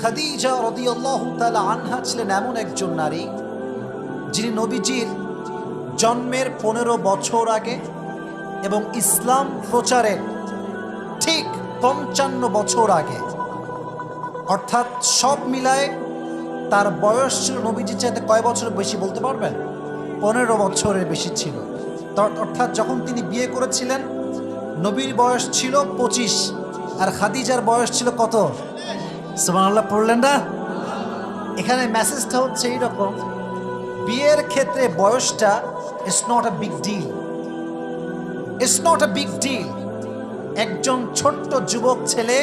খাদিজা রদিয়াল্লাহু তাআলা আনহা ছিলেন এমন একজন নারী, যিনি নবীজির জন্মের পনেরো বছর আগে এবং ইসলাম প্রচারের ঠিক পঞ্চান্ন বছর আগে। অর্থাৎ সব মিলায় তার বয়স ছিল নবীজির চাইতে কয় বছর বেশি বলতে পারবেন? পনেরো বছরের বেশি ছিল। অর্থাৎ যখন তিনি বিয়ে করেছিলেন, নবীর বয়স ছিল পঁচিশ, আর খাদিজার বয়স ছিল কত? সুবহানাল্লাহ পড়লেন না? এখানে মেসেজটা হচ্ছে এইরকম বিয়ের ক্ষেত্রে বয়সটা it's not a big deal it's not a big deal একজন ছোট্ট যুবক ছেলে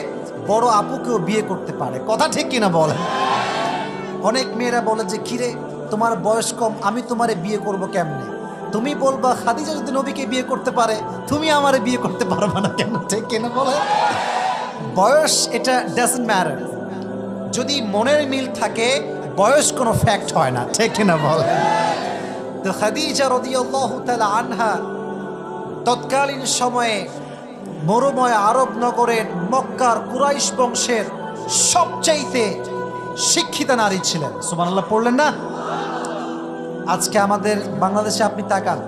বড় আপুকেও বিয়ে করতে পারে। কথা ঠিক কিনা বলেন অনেক মেয়েরা বলে যে, কিরে, তোমার বয়স কম, আমি তোমারে বিয়ে করব কেমনে? তুমি বলবা, খাদিজা যদি নবীকে বিয়ে করতে পারে, তুমি আমারে বিয়ে করতে পারবে না কেন? ঠিক কিনা বলে? বয়স এটা ডাজন্ট ম্যাটার যদি মনের মিল থাকে, বয়স কোনো ফ্যাক্ট হয় না। ঠিক কিনা বলে? তো খাদিজা আনহা তৎকালীন সময়ে মরুময় আরব নগরের মক্কার কুরাইশ বংশের সবচাইতে শিক্ষিতা নারী ছিলেন। সুবহানাল্লাহ, পড়লেন না? আজকে আমাদের বাংলাদেশে আপনি তাকান।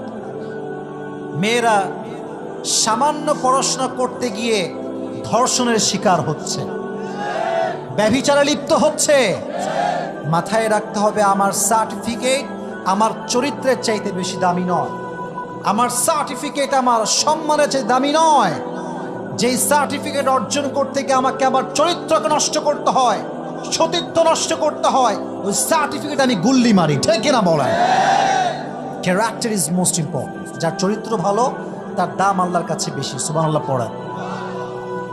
মেয়েরা সামান্য পড়াশোনা করতে গিয়ে ধর্ষণের শিকার হচ্ছে। ব্যভিচারে লিপ্ত হচ্ছে। মাথায় রাখতে হবে আমার সার্টিফিকেট। আমার চরিত্রের চাইতে বেশি দামি নয়। আমার সার্টিফিকেট আমার সম্মানের চেয়ে দামি নয়। যেই সার্টিফিকেট অর্জন করতে গিয়ে আমাকে আমার চরিত্রকে নষ্ট করতে হয়, সতীত্ব নষ্ট করতে হয়, ওই সার্টিফিকেট আমি গুল্লি মারি, ঠিক কিনা বলেন? ক্যারেক্টার ইজ মোস্ট ইম্পর্টেন্ট যার চরিত্র ভালো, তার দাম আল্লাহর কাছে বেশি, সুবহানাল্লাহ পড়েন।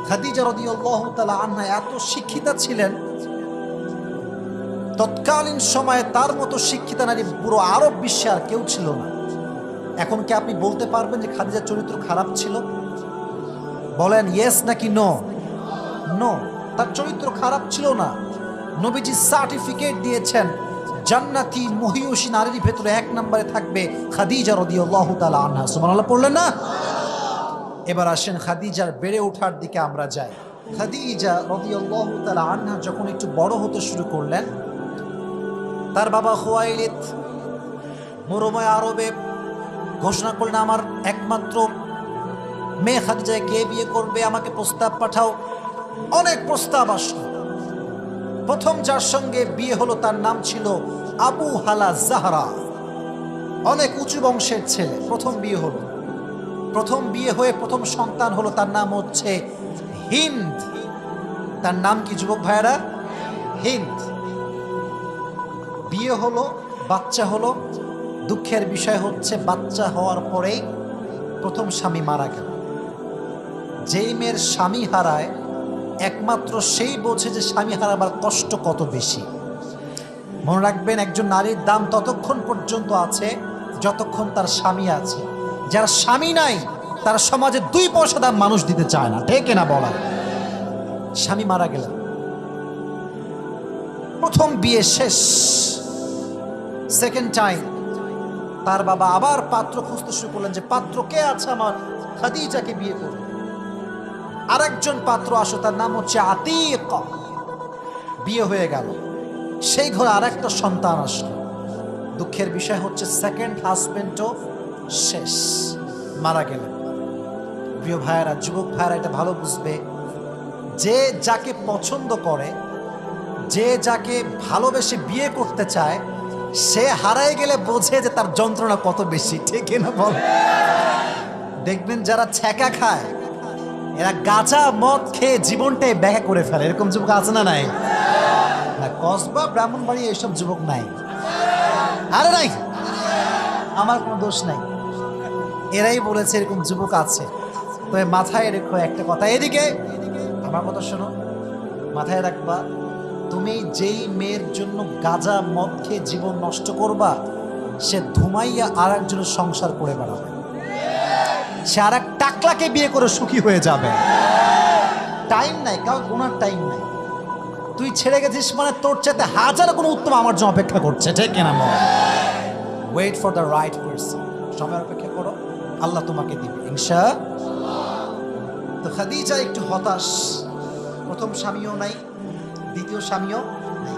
খাদিজা রাদিয়াল্লাহু তালা আন্না এত শিক্ষিতা ছিলেন, তৎকালীন সময়ে তার মতো শিক্ষিতা নারী পুরো আরব বিশ্বে আর কেউ ছিল না। এখন কি আপনি বলতে পারবেন যে খাদিজার চরিত্র খারাপ ছিল? বলেন ইয়েস নাকি নো নো তার চরিত্র খারাপ ছিল না। নবীজি সার্টিফিকেট দিয়েছেন, জান্নাতি মহিয়সী নারীর ভেতরে এক নম্বরে থাকবে খাদিজা রদিয়াল্লাহু তাআলা আনহা। সুবহানাল্লাহ, পড়লেন না? এবার আসেন খাদিজার বেড়ে ওঠার দিকে আমরা যাই। খাদিজা রদিয়াল্লাহু তাআলা আন্না যখন একটু বড় হতে শুরু করলেন, তার বাবা খোয়াইলিদ, মরুময় আরবে ঘোষণা করলেন, আমার একমাত্র মেয়ে খাদিজায় কে বিয়ে করবে? আমাকে প্রস্তাব পাঠাও। অনেক প্রস্তাব আসলো। প্রথম যার সঙ্গে বিয়ে হলো তার নাম ছিল আবু হালা জাহরা। অনেক উঁচু বংশের ছেলে, প্রথম বিয়ে হলো। প্রথম বিয়ে হয়ে প্রথম সন্তান হলো তার নাম হচ্ছে হিন্দ। তার নাম কি যুবক ভাইয়েরা? হিন্দ। বিয়ে হলো, বাচ্চা হলো, দুঃখের বিষয় হচ্ছে বাচ্চা হওয়ার পরেই প্রথম স্বামী মারা গেল। যেই মেয়ের স্বামী হারায়, একমাত্র সেই বোঝে যে স্বামী হারাবার কষ্ট কত বেশি। মনে রাখবেন, একজন নারীর দাম ততক্ষণ পর্যন্ত আছে যতক্ষণ তার স্বামী আছে। যার স্বামী নাই, তার সমাজে দুই পয়সা দাম মানুষ দিতে চায় না। ঠিক না বলা? স্বামী মারা গেলেন। প্রথম বিয়ে শেষ। সেকেন্ড টাইম তার বাবা আবার পাত্র খুঁজতে শুরু করলেন যে, পাত্র কে আছে আমার? খাদিজাকে বিয়ে করবে আরেকজন পাত্র আসো তার নাম হচ্ছে আতিক। বিয়ে হয়ে গেল। সেই ঘরে আরেকটা সন্তান আসলো। দুঃখের বিষয় হচ্ছে সেকেন্ড হাজবেন্ডও শেষ, মারা গেলেন। প্রিয় ভাইয়েরা, যুবক ভাইয়েরা, এটা ভালো বুঝবে। যে যাকে পছন্দ করে, যে যাকে ভালোবেসে বিয়ে করতে চায়, সে হারায় গেলে বোঝে যে তার যন্ত্রণা কত বেশি, ঠিক না বল? দেখবেন যারা ছ্যাঁকা খায়, এরা গাঁজা, মদ খেয়ে জীবনটাই ব্যাখ্যা করে ফেলে। এরকম যুবক আছে না নাই? না, কসবা ব্রাহ্মণবাড়ি এইসব যুবক নাই। আরে নাই? আমার কোনো দোষ নাই। এরাই বলেছে এরকম যুবক আছে। তবে মাথায় রেখো একটা কথা। এদিকে, আমার কথা শোনো। মাথায় রাখবা, তুমি যেই মেয়ের জন্য গাঁজা, মদ খেয়ে জীবন নষ্ট করবা, সে ধুমাইয়া আর একজনের সংসার করে বেড়াবে। সে আর এক টাকলাকে বিয়ে করে সুখী হয়ে যাবে। টাইম নাই কাউ কোনার টাইম নাই। তুই ছেড়ে গেছিস মানে তোর চাইতে হাজার কোনো উত্তম আমার জন্য অপেক্ষা করছে, ঠিক কিনা wait for the right person সময় অপেক্ষা করো। আল্লাহ তোমাকে দিবে ইনশা তো খাদিজা একটু হতাশ। প্রথম স্বামীও নাই, দ্বিতীয় স্বামীও নাই।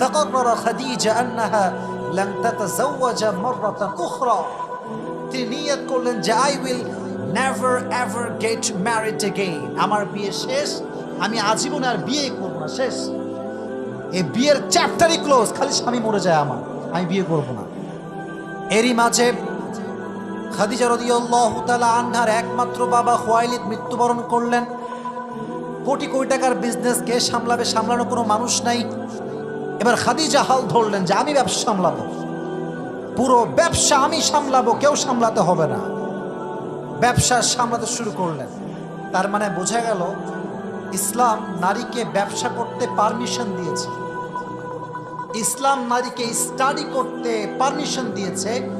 তাকরর খাদিজা আন্নাহা লান তাতাজাওয়াজা মাররাতান উখরা। তিনি নিয়ত করলেন যে I will never ever get married again আমার বিয়ে শেষ, আমি আজীবন আর বিয়ে করব না, শেষ। এই বিয়ের চ্যাপ্টারই ক্লোজ খালি স্বামী মরে যায় আমার, আমি বিয়ে করব না। এরই মাঝে খাদিজা রদিয়াল্লাহু তাআলা আনহার একমাত্র বাবা খোয়াইলিদ মৃত্যুবরণ করলেন। কোটি কোটি টাকার বিজনেস কে সামলাবে, সামলানো কোনো মানুষ নাই। এবার খাদিজা হাল ধরলেন যে, আমি ব্যবসা সামলাবো। পুরো ব্যবসা আমি সামলাবো, কেউ সামলাতে হবে না। ব্যবসা সামলাতে শুরু করলেন। তার মানে বোঝা গেল, ইসলাম নারীকে ব্যবসা করতে পারমিশন দিয়েছে। ইসলাম নারীকে স্টাডি করতে পারমিশন দিয়েছে।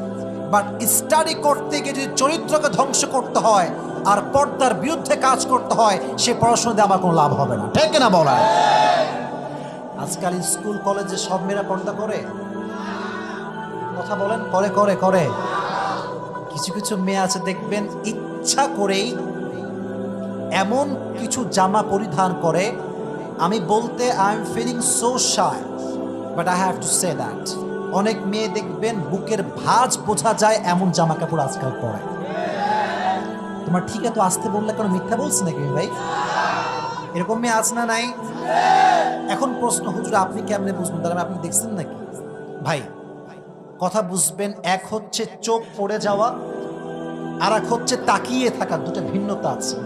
বাট স্টাডি করতে গিয়ে যদি চরিত্রকে ধ্বংস করতে হয় আর পর্দার বিরুদ্ধে কাজ করতে হয়, সে পড়াশোনা দিয়ে আমার কোনো লাভ হবে না। ঠিক না বলা আজকাল স্কুল, কলেজে সব মেয়েরা পর্দা করে। কথা বলেন, করে করে করে। কিছু কিছু মেয়ে আছে, দেখবেন ইচ্ছা করেই এমন কিছু জামা পরিধান করে। আমি বলতে I am feeling so shy but I have to say that অনেক মেয়ে দেখবেন বুকের ভাঁজ বোঝা যায় এমন জামা কাপড় আজকাল পরে তোমার ঠিক আছে আসতে বললে কোনো মিথ্যা বলছি নাকি ভাই? এরকম মেয়ে আছে না নাই? এখন প্রশ্ন, হুজুর, আপনি কেমনে বুঝবেন? তাহলে আপনি দেখছেন নাকি? ভাই, কথা বুঝবেন, এক হচ্ছে চোখ পড়ে যাওয়া আর এক হচ্ছে তাকিয়ে থাকা, দুটো ভিন্নতা আছে।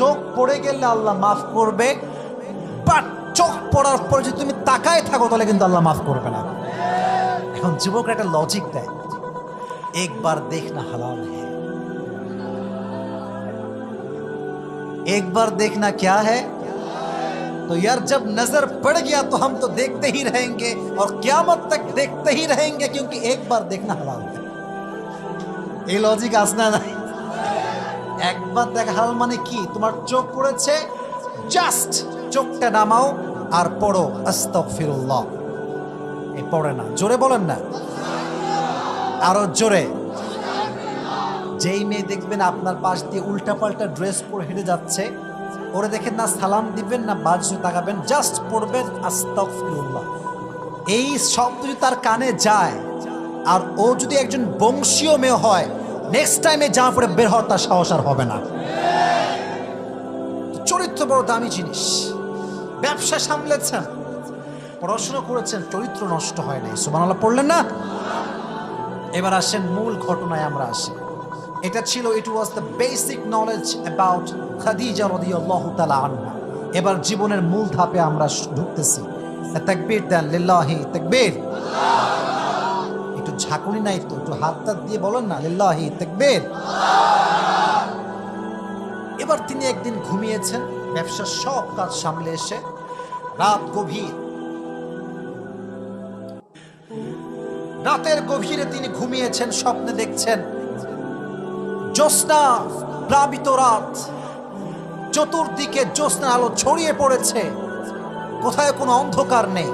চোখ পড়ে গেলে আল্লাহ মাফ করবে, বাট চোখ পড়ার পর যদি তুমি তাকায় থাকো, তাহলে কিন্তু আল্লাহ মাফ করবে না। এখন যুবকরা একটা লজিক দেয় একবার দেখ না হালাল है एक बार देखना क्या है तो यार जब नजर पड़ गया तो हम तो देखते ही रहेंगे और क्यामत तक देखते ही रहेंगे क्योंकि एक बार देखना हलाल है এই লজিক আস না নাই একবার দেখা হাল মানে কি তোমার চোখ পড়েছে জাস্ট চোখটা নামাও আর পড়ো আস্তাগফিরুল্লাহ এই পড়ে না। জোরে বলেন না। আরও জোরে। যেই মেয়ে দেখবেন আপনার পাশ দিয়ে উল্টাপাল্টা ড্রেস পরে হেঁটে যাচ্ছে, ওরে দেখেন না সালাম দিবেন, না বাজু তাকাবেন জাস্ট পড়বেন এই শব্দ যদি তার কানে যায়, আর ও যদি একজন বংশীয় মেয়ে হয় নেক্সট টাইমে যা পরে বের হওয়ার তার সাহস আর হবে না। চরিত্র বড় দামি জিনিস। ব্যবসা সামলেছেন। পড়াশোনা করেছেন, চরিত্র নষ্ট হয় নাই। সুবহানাল্লাহ, পড়লেন না? এবার আসেন, মূল ঘটনায় আমরা আসি। এটা ছিল it was the basic knowledge about Khadija রাদিয়াল্লাহু তাআলা আনহা এবার জীবনের মূল ধাপে আমরা ঢুকতেছি। তাকবীর দেন লিল্লাহি তাকবীর একটু ঝাঁকুনি নাই তো, একটু হাত টাত দিয়ে বলেন না লিল্লাহি তাকবীর এবার তিনি একদিন ঘুমিয়েছেন, ব্যবসার সব কাজ সামলে এসে, রাত গভীর। রাতের গভীরে তিনি ঘুমিয়েছেন, স্বপ্নে দেখছেন। জ্যোৎস্না প্লাবিত রাত। চতুর্দিকে জ্যোৎস্না আলো ছড়িয়ে পড়েছে। কোথায় কোনো অন্ধকার নেই।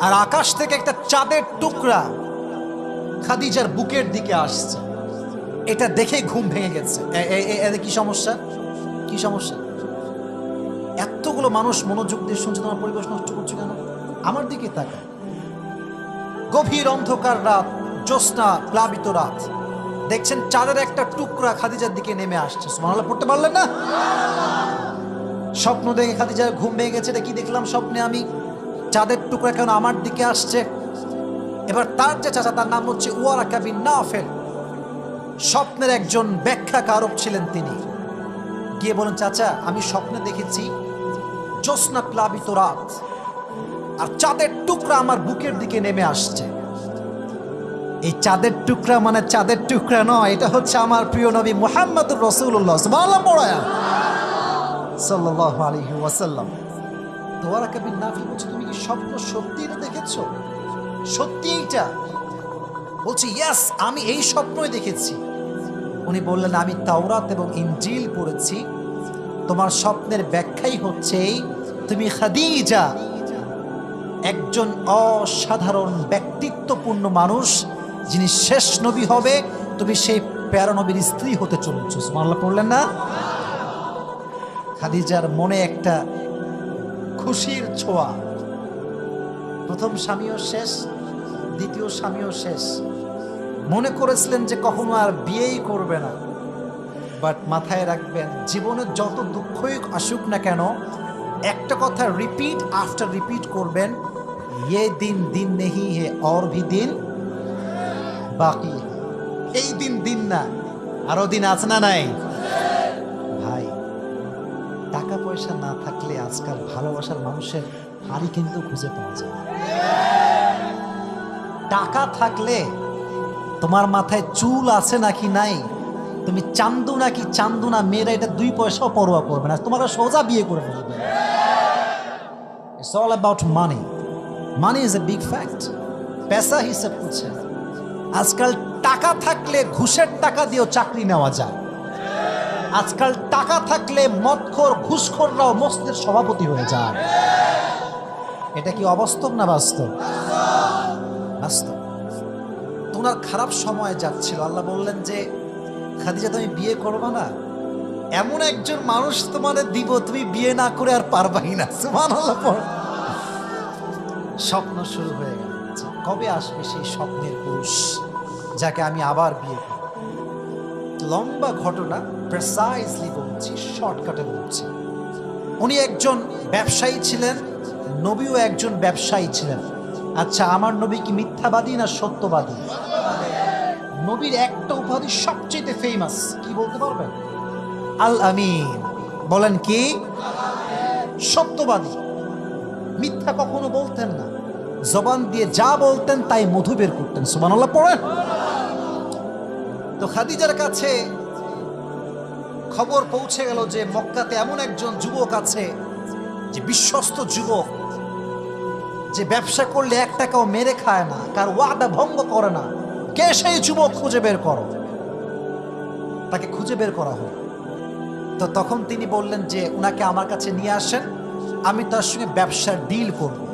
আর আকাশ থেকে একটা চাঁদের টুকরা খাদিজার বুকের দিকে আসছে। এটা দেখে ঘুম ভেঙে গেছে। কি সমস্যা? কি সমস্যা? এতগুলো মানুষ মনোযোগ দিয়ে শুনছে, তোমার পরিবেশ নষ্ট করছে কেন? আমার দিকে তাকা গভীর অন্ধকার রাত, জ্যোৎস্না প্লাবিত রাত। দেখছেন চাঁদের একটা টুকরা খাদিজার দিকে নেমে আসছে। সুবহানাল্লাহ, পড়তে পারলেন না? স্বপ্ন দেখে খাদিজার ঘুম ভেঙে গেছে, এটা কি দেখলাম স্বপ্নে আমি? চাঁদের টুকরা কেন আমার দিকে আসছে। এবার তার যে চাচা, তার নাম হচ্ছে ওয়ারা কাবিন নাফেল। স্বপ্নের একজন ব্যাখ্যা কারক ছিলেন তিনি। গিয়ে বলেন, চাচা, আমি স্বপ্নে দেখেছি জ্যোৎস্না প্লাবিত রাত। আর চাঁদের টুকরা আমার বুকের দিকে নেমে আসছে। এই চাঁদের টুকরা মানে চাঁদের টুকরা নয়, এটা হচ্ছে আমার প্রিয় নবী মোহাম্মদ রসুল্লাহ সুবহানাল্লাহ পড়ায়া। সাল্লাল্লাহু আলাইহি ওয়াসাল্লাম। তোয়ারা কবির নাফি তুমি কি স্বপ্ন সত্যি এটা দেখেছ? সত্যি এইটা বলছি ইয়াস আমি এই স্বপ্নই দেখেছি। উনি বললেন, আমি তাওরাত এবং ইনজিল পড়েছি। তোমার স্বপ্নের ব্যাখ্যাই হচ্ছে তুমি খাদিজা একজন অসাধারণ ব্যক্তিত্বপূর্ণ মানুষ, যিনি শেষ নবী হবে, তুমি সেই প্যারানবীর স্ত্রী হতে চলেছ। সুবহানাল্লাহ পড়লেন না? খাদিজার মনে একটা খুশির ছোঁয়া। প্রথম স্বামীও শেষ, দ্বিতীয় স্বামীও শেষ। মনে করেছিলেন যে কখনো আর বিয়েই করবে না। বাট মাথায় রাখবেন, জীবনে যত দুঃখই আসুক না কেন একটা কথা রিপিট আফটার রিপিট করবেন ये দিন দিন নেই হে और भी দিন বাকি है। এই দিন দিন না আরো দিন আছে না নাই ভাই টাকা পয়সা না থাকলে আজকাল ভালোবাসার মানুষের হাড়ি কিন্তু খুঁজে পাওয়া যায় না। টাকা থাকলে তোমার মাথায় চুল আছে নাকি নাই তুমি চান্দু নাকি চান্দু না মেয়েরা এটা দুই পয়সাও পরোয়া করবে না। তোমার সোজা বিয়ে করে ফেলবে। It's all about money money is a big fact পেশা হিসেব করছে আজকাল টাকা থাকলে ঘুষের টাকা দিয়েও চাকরি নেওয়া যায়। আজকাল টাকা থাকলে মদখোর, ঘুষখোররাও মস্তের সভাপতি হয়ে যায়। এটা কি অবাস্তব না বাস্তব? বাস্তব। তোমার খারাপ সময় যাচ্ছিল। আল্লাহ বললেন যে খাদিজা, তুমি বিয়ে করবে না? এমন একজন মানুষ তোমাদের দিব, তুমি বিয়ে না করে আর পারবাই না স্বপ্ন শুরু হয়ে গেল। কবে আসবে সেই স্বপ্নের পুরুষ যাকে আমি আবার বিয়ে করব? লম্বা ঘটনা প্রেসাইজলি বলছি শর্টকাটে বলছি। উনি একজন ব্যবসায়ী ছিলেন, নবীও একজন ব্যবসায়ী ছিলেন। আচ্ছা আমার নবী কি মিথ্যাবাদী না সত্যবাদী? নবীর একটা উপাধি সবচেয়ে ফেমাস কি বলতে পারবেন? আল আমিন। বলেন কি? সত্যবাদী। মিথ্যা কখনো বলতেন না। জবান দিয়ে যা বলতেন তাই মধু বের করতেন। সুবহানাল্লাহ, পড়েন। তো খাদিজার কাছে খবর পৌঁছে গেল যে মক্কাতে এমন একজন যুবক আছে, যে বিশ্বস্ত যুবক, যে ব্যবসা করলে এক টাকাও মেরে খায় না, কার ওয়াদা ভঙ্গ করে না। কে সেই যুবক খুঁজে বের করো? তাকে খুঁজে বের করা হলো। তো তখন তিনি বললেন যে, উনাকে আমার কাছে নিয়ে আসেন, আমি তার সঙ্গে ব্যবসার ডিল করব।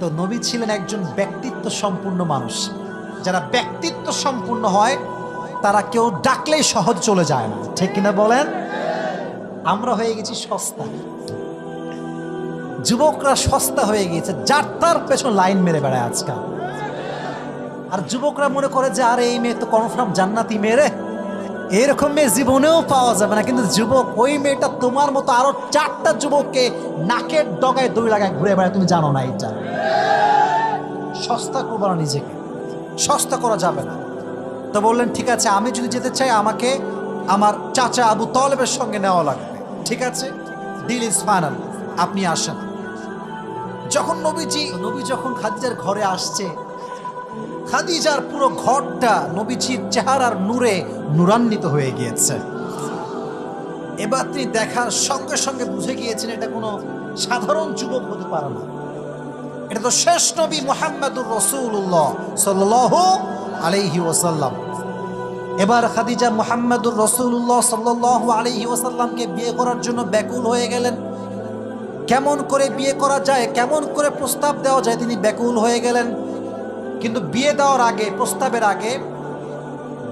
তো নবী ছিলেন একজন ব্যক্তিত্ব সম্পূর্ণ মানুষ। যারা ব্যক্তিত্ব সম্পূর্ণ হয়, তারা কেউ ডাকলেই সহজ চলে যায় না। ঠিক কিনা বলেন? আমরা হয়ে গেছি সস্তা। যুবকরা সস্তা হয়ে গিয়েছে, যার তার পেছন লাইন মেরে বেড়ায় আজকাল। আর যুবকরা মনে করে যে, আরে, এই মেয়ে তো কনফার্ম জান্নাতি মেয়ে এরকম মেয়ে জীবনেও পাওয়া যাবে না। কিন্তু যুবক, ওই মেয়েটা তোমার মতো আরও চারটা যুবককে নাকের ডগায় দড়ি লাগায় ঘুরে বেড়ায়। তুমি জানো না এটা সস্তা করব না নিজেকে। সস্তা করা যাবে না। তো বললেন, ঠিক আছে, আমি যদি যেতে চাই, আমাকে আমার চাচা আবু তলবের সঙ্গে নেওয়া লাগবে। ঠিক আছে? ডিল ইজ ফাইনাল আপনি আসেন। যখন নবীজি, নবী যখন খাদিজার ঘরে আসছে খাদিজার পুরো ঘরটা নবীজির চেহারার নূরে নূরান্বিত হয়ে গিয়েছে। এবার তিনি দেখার সঙ্গে সঙ্গে বুঝে গিয়েছেন এটা কোনো সাধারণ যুবক হতে পারে না। এটা তো শেষ নবী মোহাম্মদুর রসুল্লাহ সাল্লাহ আলাইহি ওসাল্লাম এবার খাদিজা মোহাম্মদুর রসুল্লাহ সাল্লাহ আলাইহি ওসাল্লামকে বিয়ে করার জন্য ব্যাকুল হয়ে গেলেন। কেমন করে বিয়ে করা যায়, কেমন করে প্রস্তাব দেওয়া যায় তিনি ব্যাকুল হয়ে গেলেন। কিন্তু বিয়ে দেওয়ার আগে, প্রস্তাবের আগে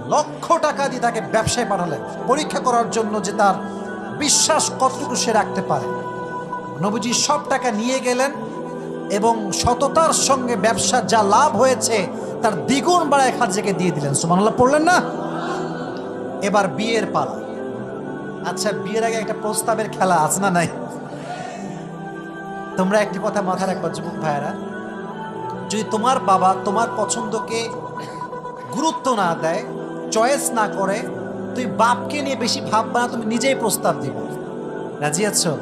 লক্ষ টাকা দিয়ে তাকে ব্যবসায় পাঠালেন, পরীক্ষা করার জন্য যে তার বিশ্বাস কতটুকু সে রাখতে পারে। নবীজি সব টাকা নিয়ে গেলেন এবং সততার সঙ্গে ব্যবসা যা লাভ হয়েছে, তার দ্বিগুণ বাড়ায় খাদ্যকে দিয়ে দিলেন। সুমানুল্লাহ পড়লেন না? এবার বিয়ের পালা। আচ্ছা বিয়ের আগে একটা প্রস্তাবের খেলা আছে না নাই? তোমরা একটি কথা মাথায় রাখবা, যুবক ভাইয়েরা। যদি তোমার বাবা তোমার পছন্দকে গুরুত্ব না দেয় চয়েস না করে তুই বাপকে নিয়ে বেশি ভাববা না, তুমি নিজেই প্রস্তাব দিবে। রাজি আছো?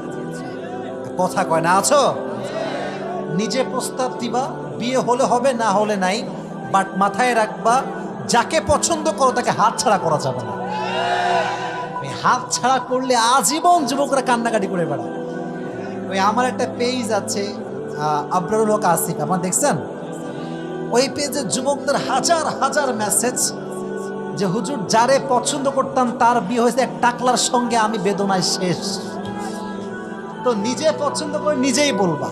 কথা কয় না আছো? নিজে প্রস্তাব দিবা, বিয়ে হলে হবে, না হলে নাই বাট মাথায় রাখবা, যাকে পছন্দ করো তাকে হাত ছাড়া করা যাবে না। হাত ছাড়া করলে আজীবন যুবকরা কান্নাকাটি করে বেড়ায়। ওই আমার একটা পেজ আছে আবরারুল হক আসিফ আমার দেখছেন? ওই পেজে যুবকদের হাজার হাজার মেসেজ যে, হুজুর, যারে পছন্দ করতাম তার বিয়ে হয়েছে, এক টাকলার সঙ্গে আমি বেদনায় শেষ। তো নিজে পছন্দ করে নিজেই বলবা।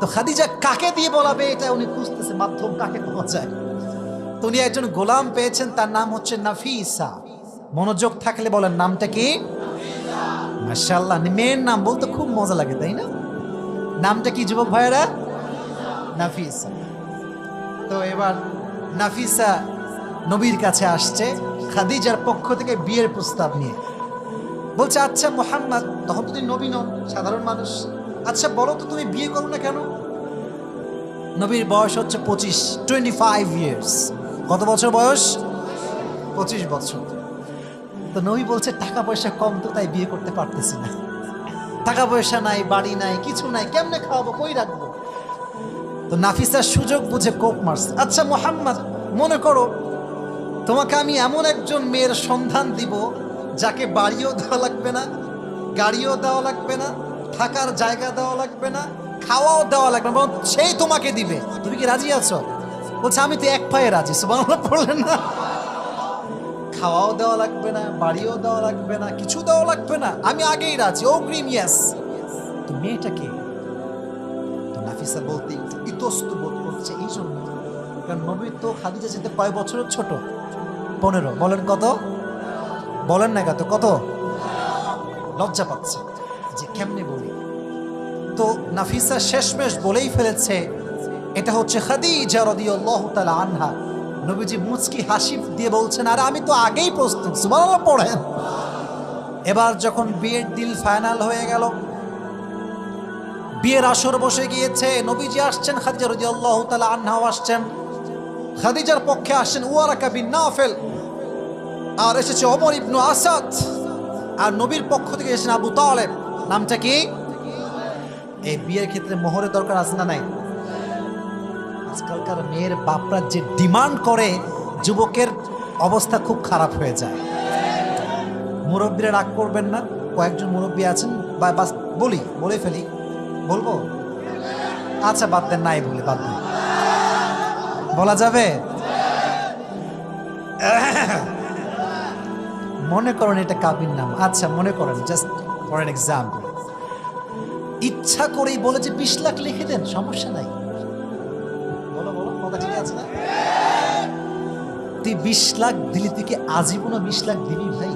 তো খাদিজা কাকে দিয়ে বলাবে এটা উনি খুঁজতেছে, মাধ্যম কাকে পাওয়া যায়? তো উনি একজন গোলাম পেয়েছেন, তার নাম হচ্ছে নাফিসা। মনোযোগ থাকলে বলেন, নামটা কি? মাশাল্লাহ মেয়ের নাম বলতে খুব মজা লাগে, তাই না? নামটা কি, যুবক ভাইয়েরা? নাফিসা। তো এবার নাফিসা নবীর কাছে আসছে খাদিজার পক্ষ থেকে বিয়ের প্রস্তাব নিয়ে। বলছে আচ্ছা মোহাম্মদ, তখন তুমি নবী নন সাধারণ মানুষ। আচ্ছা বলো তো, তুমি বিয়ে করো না কেন? নবীর বয়স হচ্ছে পঁচিশ টোয়েন্টি ফাইভ ইয়ার্স কত বছর বয়স? পঁচিশ বছর। তো নবী বলছে, টাকা পয়সা কম তো, তাই বিয়ে করতে পারতেছি না। টাকা পয়সা নাই, বাড়ি নাই, কিছু নাই, কেমনে খাওয়াবো, কই রাখব? তো নাফিসার সুযোগ বুঝে কোপ মারছে। আচ্ছা মোহাম্মদ, মনে করো তোমাকে আমি এমন একজন মেয়ের সন্ধান দিব যাকে বাড়িও দেওয়া লাগবে না, গাড়িও দেওয়া লাগবে না, থাকার জায়গা দেওয়া লাগবে না, খাওয়াও দেওয়া লাগবে না সেই তোমাকে দিবে। তুমি কি রাজি আছো? বলছে, আমি তো এক পায়ে রাজি বাংলা পড়লেন না। খাওয়াও দেওয়া লাগবে না, বাড়িও দেওয়া লাগবে না, কিছু দেওয়া লাগবে না, আমি আগেই রাজি, অগ্রিম ইয়াস তো মেয়েটাকে তো নাফিসা বলতে একটু ইতস্ত বোধ করছে, এই জন্য। কারণ নবী তো খাদিজা যেতে কয় বছরের ছোট? পনেরো। বলেন কত? বলেন না কত? কত? লজ্জা পাচ্ছে যে কেমনে বলি। তো নাফিসা শেষমেশ বলেই ফেলেছে, এটা হচ্ছে খাদিজা রাদিয়াল্লাহু তাআলা আনহা। নবীজি মুচকি হাসি দিয়ে বলছেন, আর, আমি তো আগেই প্রস্তুত, সুবহানাল্লাহ, পড়েন। এবার যখন বিয়ের ডিল ফাইনাল হয়ে গেল বিয়ের আসর বসে গিয়েছে। নবীজি আসছেন, খাদিজা রাদিয়াল্লাহু তালা আনহাও আসছেন। খাদিজার পক্ষে আসছেন ওয়ারাকা বিন নাফেল। আর এসেছে অমর ইবনু আসাদ। আর নবীর পক্ষ থেকে এসেছেন আবু তালেব। নামটা কি? এই বিয়ের ক্ষেত্রে মোহরের দরকার আছে না নাই? আজকালকার মেয়ের বাপরা যে ডিমান্ড করে, যুবকের অবস্থা খুব খারাপ হয়ে যায়। মুরব্বীরা রাগ করবেন না। কয়েকজন মুরব্বী আছেন। বা বাস বলি, বলে ফেলি। বলব? আচ্ছা বাদ দেন, নাই বলে বাদ দেন। বলা যাবে? মনে করেন এটা কাবির নাম। আচ্ছা মনে করেন জাস্ট ফর এন এক্সাম্পল ইচ্ছা করেই বলে যে বিশ লাখ লিখে দেন, সমস্যা নাই। বলো বলো, কথা ঠিক আছে তুই বিশ লাখ দিলি, তুই কি আজীবনও বিশ লাখ দিবি ভাই?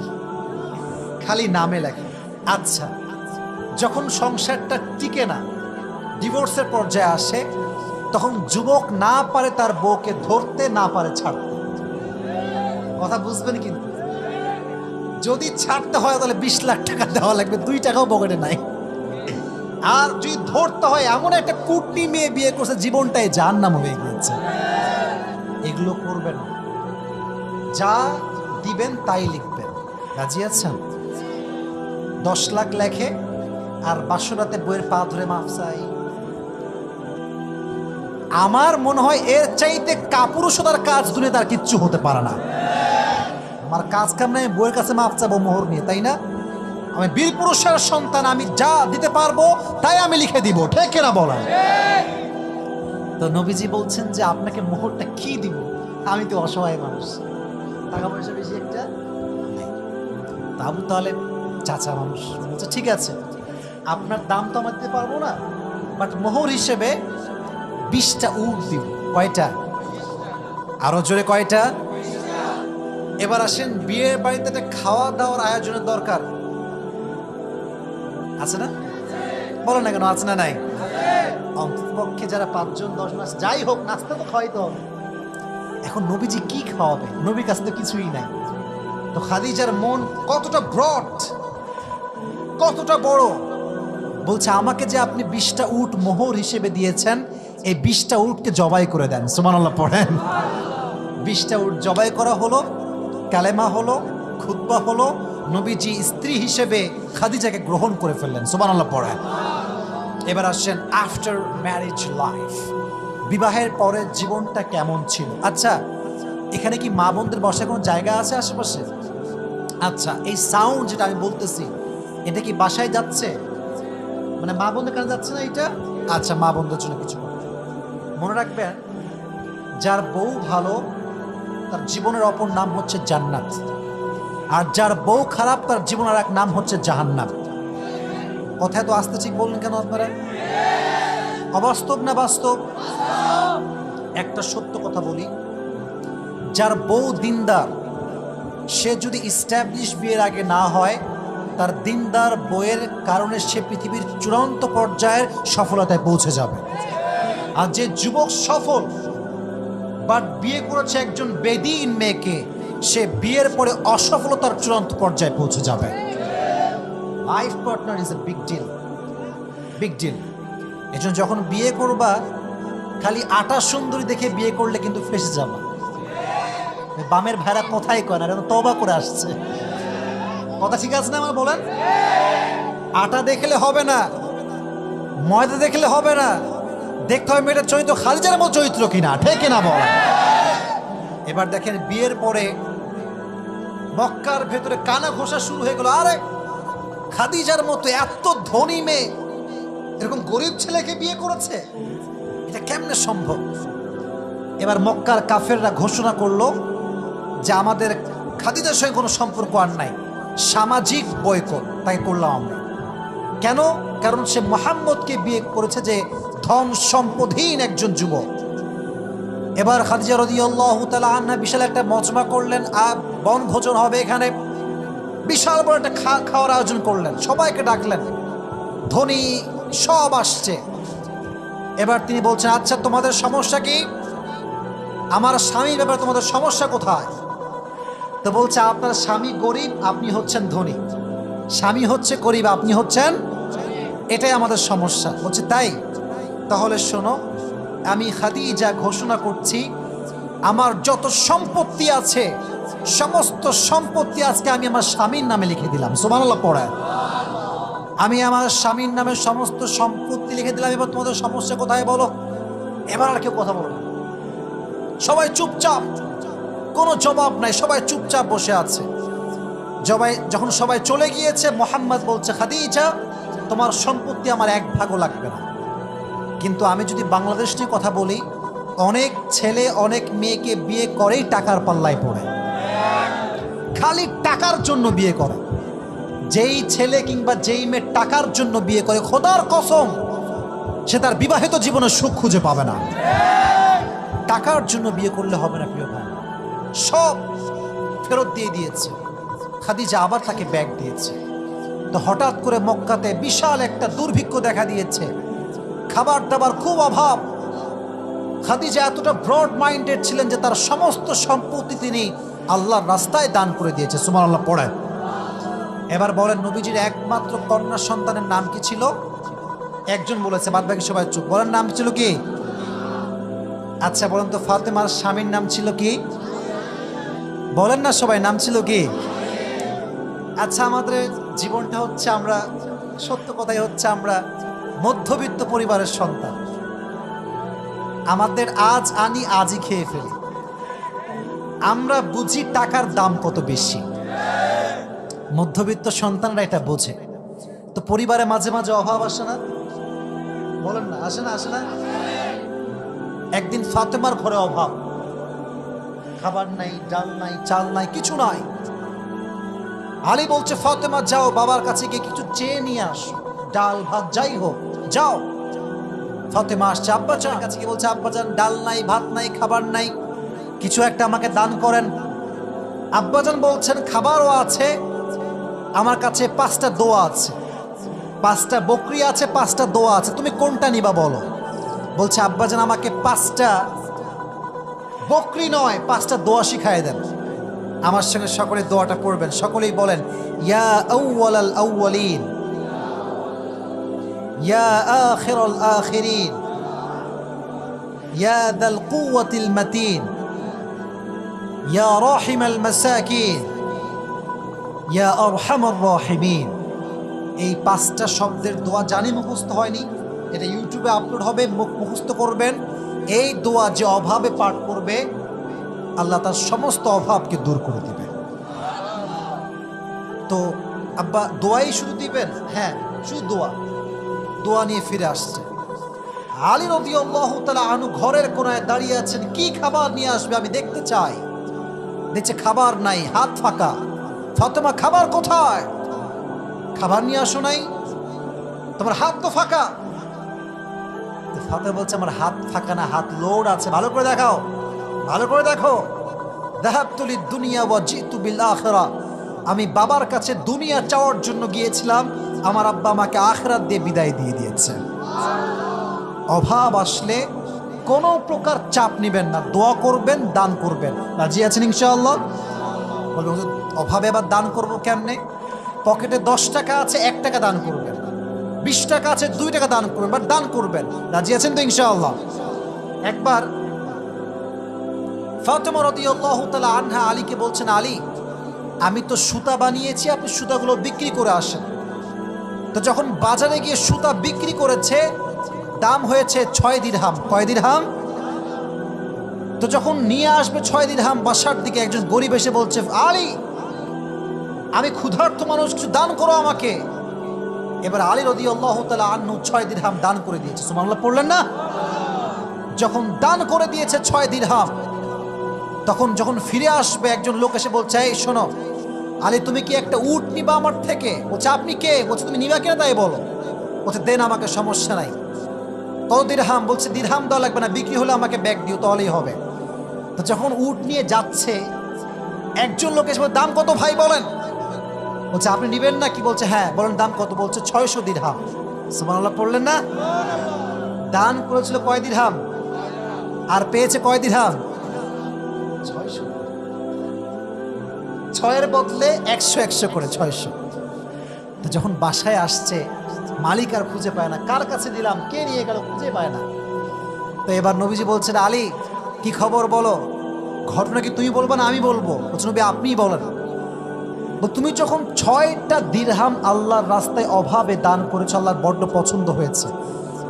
খালি নামে লেখা। আচ্ছা। যখন সংসারটা টিকে না ডিভোর্সের পর্যায়ে আসে, তখন যুবক না পারে তার বউকে ধরতে, না পারে ছাড়তে। কথা বুঝবেন কিন্তু যদি ছাড়তে হয়, তাহলে বিশ লাখ টাকা দেওয়া লাগবে, দুই টাকাও পকেটে নাই। আর যদি ধরতে হয়, এমন একটা কুটনি মেয়ে বিয়ে করছে, জীবনটাই যার নাম হয়ে গিয়েছে। এগুলো করবেন যা দিবেন, তাই লিখবেন। রাজি আছেন? দশ লাখ লেখে আর বাসরাতে বইয়ের পা ধরে মাফ চাই। আমার মনে হয় এর চাইতে কাপুরুষতার কাজ দুনিয়াতে তার কিচ্ছু হতে পারে না। আমার কাজ কাম নাই বইয়ের কাছে মাফ চাবো মোহর নিয়ে, তাই না? আমি বীর পুরুষের সন্তান, আমি যা দিতে পারব তাই আমি লিখে দিব, ঠিক কিনা বলা তো নবীজি বলছেন যে আপনাকে মোহরটা কি দিব? আমি তো অসহায় মানুষ। টাকা পয়সা বেশি একটা? নেই। তা আবু তাহলে চাচা মানুষ। ঠিক আছে। আপনার দাম তো আমার দিতে পারব না। বাট মোহর হিসেবে বিশটা উট দিব। কয়টা? আরও জোরে কয়টা? এবার আসেন, বিয়ের বাড়িতে একটা খাওয়া দাওয়ার আয়োজনের দরকার। আছে না? বলো না কেন, আছে না নাই? অন্ততপক্ষে যারা পাঁচজন দশ মাস যাই হোক, নাস্তা তো খাওয়াই তো এখন নবীজি কি খাওয়াবে? নবীর কাছে তো কিছুই নাই। তো খাদিজার মন কতটা ব্রড কতটা বড়? বলছে, আমাকে যে আপনি বিশটা উট মোহর হিসেবে দিয়েছেন, এই বিশটা উটকে জবাই করে দেন। সুমান আল্লাহ পড়েন। বিশটা উট জবাই করা হলো, কালেমা হলো, খুতবা হলো, নবীজি স্ত্রী হিসেবে খাদিজাকে গ্রহণ করে ফেললেন। সুমান আল্লাহ পড়েন। এবার আসছেন আফটার ম্যারেজ লাইফ বিবাহের পরের জীবনটা কেমন ছিল? আচ্ছা এখানে কি মা বোনদের বসার কোনো জায়গা আছে আশেপাশে? আচ্ছা এই সাউন্ড যেটা আমি বলতেছি, এটা কি বাসায় যাচ্ছে? মানে মা বোনদের কাছে যাচ্ছে না এটা? আচ্ছা মা বোনদের জন্য কিছু মনে রাখবেন, যার বউ ভালো, তার জীবনের অপর নাম হচ্ছে জান্নাত। আর যার বউ খারাপ, তার জীবনের এক নাম হচ্ছে জাহান্নাম। কথায় তো আসতে ঠিক বললেন কেন আপনারা? অবাস্তব না বাস্তব? একটা সত্য কথা বলি। যার বউ দিনদার, সে যদি ইস্টাবলিশ বিয়ের আগে না হয় তার দিনদার বইয়ের কারণে সে পৃথিবীর চূড়ান্ত পর্যায়ের সফলতায় পৌঁছে যাবে। আর যে যুবক সফল, বাট বিয়ে করেছে একজন বেদিন মেয়েকে, সে বিয়ের পরে অসফলতার চূড়ান্ত পর্যায়ে পৌঁছে যাবে। Life partner is a big deal big deal এজন্য যখন বিয়ে করবা, খালি আটা সুন্দরী দেখে বিয়ে করলে কিন্তু ফেসে যাবা। বামের ভেড়া কোথায় কয় না তবা করে আসছে। কথা ঠিক আছে না আমার বলেন? আটা দেখলে হবে না, ময়দা দেখলে হবে না, দেখতে হবে মেয়েটার চরিত্র খালিজার মতো চরিত্র কিনা, ঠিক কিনা বল এবার দেখেন বিয়ের পরে মক্কার ভেতরে কানা ঘোষা শুরু হয়ে গেল। আরে, খাদিজার মতো এত ধনী মেয়ে, এরকম গরিব ছেলেকে বিয়ে করেছে? এটা কেমনে সম্ভব? এবার মক্কার কাফেররা ঘোষণা করল যে আমাদের খাদিজার সঙ্গে কোনো সম্পর্ক আর নাই। সামাজিক বয়কট, তাই করলাম আমরা। কেন? কারণ সে মোহাম্মদকে বিয়ে করেছে যে ধন সম্পদহীন একজন যুবক। এবার খাদিজা রদিয়াল্লাহ তালা আন্না বিশাল একটা মজমা করলেন আর বনভোজন হবে এখানে। বিশাল বড় একটা খা, খাওয়ার আয়োজন করলেন, সবাইকে ডাকলেন। ধনী সব আসছে। এবার তিনি বলছেন আচ্ছা তোমাদের সমস্যা কি? আমার স্বামীর ব্যাপারে তোমাদের সমস্যা কোথায়? তো বলছে, আপনার স্বামী গরিব, আপনি হচ্ছেন ধনী। স্বামী হচ্ছে গরিব, আপনি হচ্ছেন এটাই আমাদের সমস্যা। বলছে, তাই? তাহলে শোনো, আমি খাদিজা ঘোষণা করছি, আমার যত সম্পত্তি আছে, সমস্ত সম্পত্তি আজকে আমি আমার স্বামীর নামে লিখে দিলাম। সোমানাল্লাহ পড়ায়। আমি আমার স্বামীর নামে সমস্ত সম্পত্তি লিখে দিলাম। এবার তোমাদের সমস্যা কোথায় বলো? এবার আর কেউ কথা বলো। সবাই চুপচাপ। কোনো জবাব নাই, সবাই চুপচাপ বসে আছে। জবাই যখন সবাই চলে গিয়েছে, মোহাম্মদ বলছে, খাদিজা, তোমার সম্পত্তি আমার এক ভাগও লাগবে না। কিন্তু আমি যদি বাংলাদেশ নিয়ে কথা বলি, অনেক ছেলে, অনেক মেয়েকে বিয়ে করেই টাকার পাল্লায় পড়ে। খালি টাকার জন্য বিয়ে করে। যেই ছেলে কিংবা যেই মেয়ে টাকার জন্য বিয়ে করে, খোদার কসম, সে তার বিবাহিত জীবনে সুখ খুঁজে পাবে না। টাকার জন্য বিয়ে করলে হবে না, প্রিয় ভাই। সব ফেরত দিয়ে দিয়েছে। খাদিজা আবার তাকে ব্যাগ দিয়েছে। তো হঠাৎ করে মক্কাতে বিশাল একটা দুর্ভিক্ষ দেখা দিয়েছে। খাবার দাবার খুব অভাব। খাদিজা এতটা ব্রড মাইন্ডেড ছিলেন যে তার সমস্ত সম্পত্তি তিনি আল্লাহর রাস্তায় দান করে দিয়েছে। সুমান আল্লাহ পড়েন। এবার বলেন, নবীজির একমাত্র কন্যা সন্তানের নাম কি ছিল? একজন বলেছে, বাদ বাকি সবাই চুপ। বলেন, নাম ছিল কি? আচ্ছা বলেন তো, ফাতেমার স্বামীর নাম ছিল কি? বলেন না সবাই, নাম ছিল কি? আচ্ছা আমাদের জীবনটা হচ্ছে আমরা, সত্য কথাই হচ্ছে আমরা মধ্যবিত্ত পরিবারের সন্তান। আমাদের আজ আনি আজই খেয়ে ফেলি। আমরা বুঝি টাকার দাম কত বেশি। মধ্যবিত্ত সন্তানরা এটা বোঝে। তো পরিবারে মাঝে মাঝে অভাব আসে না? বলেন না, আসে না আসে না? একদিন ফাতেমার ঘরে অভাব। খাবার নাই, ডাল নাই, চাল নাই, কিছু নাই। আলী বলছে, ফাতেমা, যাও, বাবার কাছে গিয়ে কিছু চেয়ে নিয়ে আসো। ডাল, ভাত, যাই হোক, যাও। ফাতেমা আসছে আব্বাজান কাছে গিয়ে বলছে, আব্বাজান, ডাল নাই, ভাত নাই, খাবার নাই, কিছু একটা আমাকে দান করেন। আব্বাজান বলছেন, খাবারও আছে, আমার কাছে পাঁচটা দোয়া আছে। পাঁচটা বকরি আছে, পাঁচটা দোয়া আছে। তুমি কোনটা নিবা বলো? বলছে, আব্বাজান, আমাকে পাঁচটা বকরি নয়, পাঁচটা দোয়া শিখায় দেন। আমার সঙ্গে সকলে দোয়াটা পড়বেন সকলেই বলেন, ইয়া ইয়া ইয়া দাল ইয়া ইয়া এই পাঁচটা শব্দের দোয়া জানি মুখস্থ হয়নি। এটা ইউটিউবে আপলোড হবে, মুখ মুখস্থ করবেন। এই দোয়া যে অভাবে পাঠ করবে, আল্লাহ তার সমস্ত অভাবকে দূর করে দিবে। তো আব্বা, দোয়াই শুধু দিবেন? হ্যাঁ শুধু দোয়া। দোয়া নিয়ে ফিরে আসছে। আলী রবি আল্লাহ তালা আনু ঘরের কোনায় দাঁড়িয়ে আছেন। কি খাবার নিয়ে আসবে আমি দেখতে চাই। দেখছে খাবার নাই, হাত ফাঁকা। ফাতেমা, খাবার কোথায়? খাবার নিয়ে আসো নাই? তোমার হাত তো ফাঁকা। ফাতেমা বলছে, আমার হাত ফাঁকা না, হাত লোড আছে। ভালো করে দেখাও, ভালো করে দেখো দেহাব তুলি দুনিয়া ওয়া জিতু বিল আখিরা আমি বাবার কাছে দুনিয়া চাওয়ার জন্য গিয়েছিলাম, আমার আব্বা আমাকে আখরাত দিয়ে বিদায় দিয়ে দিয়েছে। অভাব আসলে কোনো প্রকার চাপ নেবেন না। দোয়া করবেন, দান করবেন। রাজি আছেন ইনশাআল্লাহ? বলবেন অভাবে আবার দান করব কেমনে? পকেটে দশ টাকা আছে, এক টাকা দান করবেন। বিশ টাকা আছে, দুই টাকা দান করবেন বাট দান করবেন। রাজি আছেন তো ইনশাআল্লাহ। একবার ফাতেমা রাদিয়াল্লাহু তাআলা আনহা আলীকে বলছেন, আলী, আমি তো সুতা বানিয়েছি, আপনি সুতাগুলো বিক্রি করে আসেন। তো যখন বাজারে গিয়ে সুতা বিক্রি করেছে, দাম হয়েছে ছয় দিরহাম। কয় দিরহাম? তো যখন নিয়ে আসবে ছয় দিরহাম, বাসার দিকে একজন গরিব এসে বলছে, আলী, আমি ক্ষুধার্ত মানুষ, কিছু দান করো আমাকে। এবার আলী রদি আল্লাহ তালা আন্নু ছয় দিরহাম দান করে দিয়েছে। সুমাল্লাহ পড়লেন না? যখন দান করে দিয়েছে ছয় দিরহাম, তখন যখন ফিরে আসবে একজন লোক এসে বলছে, এই শোনো, আলী, তুমি কি একটা উট নিবা আমার থেকে? বলছে, আপনি কে? বলছে, তুমি নিবা কেন তাই বলো? বলছে, দেন আমাকে, সমস্যা নাই। কত দিরহাম বলছে, দিরহাম দেওয়া লাগবে না, বিক্রি হলে আমাকে ব্যাগ দিও, তাহলেই হবে। তো যখন উট নিয়ে যাচ্ছে, একজন লোক এসে দাম কত ভাই বলেন? বলছে, আপনি নিবেন না? কি বলছে হ্যাঁ। বলেন, দাম কত? বলছে, ছয়শো দিরহাম। সুবহানাল্লাহ, পড়লেন না? দান করেছিল কয় দিরহাম? আর পেয়েছে কয় দিরহাম? ছয়শো। ছয়ের বদলে একশো একশো করে ছয়শো। তো যখন বাসায় আসছে, মালিক আর খুঁজে পায় না। কার কাছে দিলাম? কে নিয়ে গেল? খুঁজে পায় না। তো এবার নবীজি বলছেন, আলী, কি খবর বলো? ঘটনা কি তুমি বলব না আমি বলব? নবী, আপনিই বলেন। তুমি যখন ছয়টা দিরহাম আল্লাহর রাস্তায় অভাবে দান করেছ, আল্লাহর বড্ড পছন্দ হয়েছে।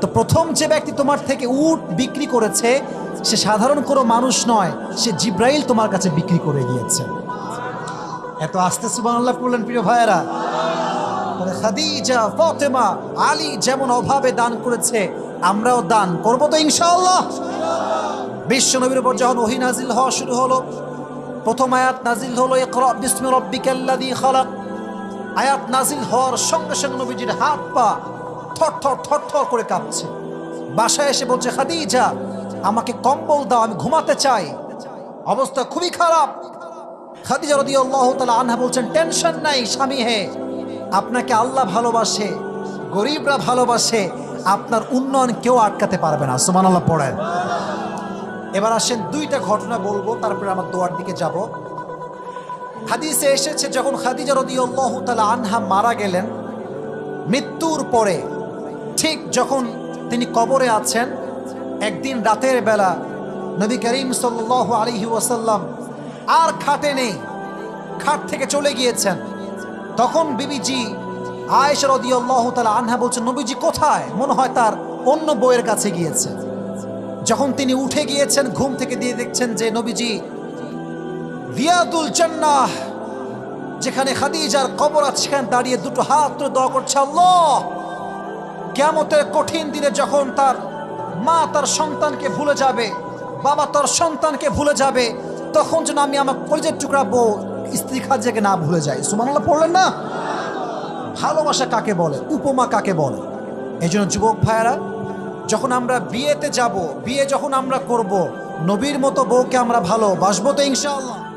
তো প্রথম যে ব্যক্তি তোমার থেকে উট বিক্রি করেছে, সে সাধারণ কোনো মানুষ নয়, সে জিব্রাইল তোমার কাছে বিক্রি করে গিয়েছে। এত আস্তে সুবাহ আল্লাহ পড়লেন প্রিয় ভাইয়েরা। খাদিজা, ফতেমা, আলী যেমন অভাবে দান করেছে, আমরাও দান করব তো ইনশাআল্লাহ। বিশ্ব নবীর উপর যখন ওহি নাজিল হওয়া শুরু হলো প্রথম আয়াত নাজিল হলো আয়াত নাজিল হওয়ার সঙ্গে সঙ্গে নবীজির হাত পা থর থর থর থর করে কাঁপছে। বাসায় এসে বলছে, খাদিজা, আমাকে কম্বল দাও, আমি ঘুমাতে চাই। অবস্থা খুবই খারাপ। খাদিজা তাআলা আনহা বলছেন, টেনশন নাই স্বামী হে, আপনাকে আল্লাহ ভালোবাসে, গরিবরা ভালোবাসে, আপনার উন্নয়ন কেউ আটকাতে পারবে না। সুমান আল্লাহ পড়েন। এবার আসেন দুইটা ঘটনা বলব, তারপরে আমার দোয়ার দিকে যাব। হাদিসে এসেছে, যখন খাদিজা রাদিয়াল্লাহু তাআলা আনহা মারা গেলেন, মৃত্যুর পরে, ঠিক যখন তিনি কবরে আছেন, একদিন রাতের বেলা নবী করিম সাল্লাল্লাহু আলাইহি ওয়াসাল্লাম আর খাটে নেই, খাট থেকে চলে গিয়েছেন। তখন বিবিজি আয়েশা রাদিয়াল্লাহু তাআলা আনহা বলছেন নবীজি কোথায়? মনে হয় তার অন্য বইয়ের কাছে গিয়েছে। যখন তিনি উঠে গিয়েছেন, ঘুম থেকে দিয়ে দেখছেন যে নবীজি রিয়াদুল জান্নাহ, যেখানে খাদিজার কবর আছে, সেখানে দাঁড়িয়ে দুটো হাত দোয়া করছে, আল্লাহ! কেমতের কঠিন দিনে যখন তার মা তার সন্তানকে ভুলে যাবে, বাবা তার সন্তানকে ভুলে যাবে, তখন যেন আমি আমার কলেজের টুকরা বউ, স্ত্রী খাদিজাকে না ভুলে যাই। সুমানাল্লাহ পড়লেন না? ভালোবাসা কাকে বলে? উপমা কাকে বলে? এই জন্য যুবক ভাইয়েরা যখন আমরা বিয়েতে যাব, বিয়ে যখন আমরা করব, নবীর মতো বউকে আমরা ভালো বাসবো তো ইনশাআল্লাহ।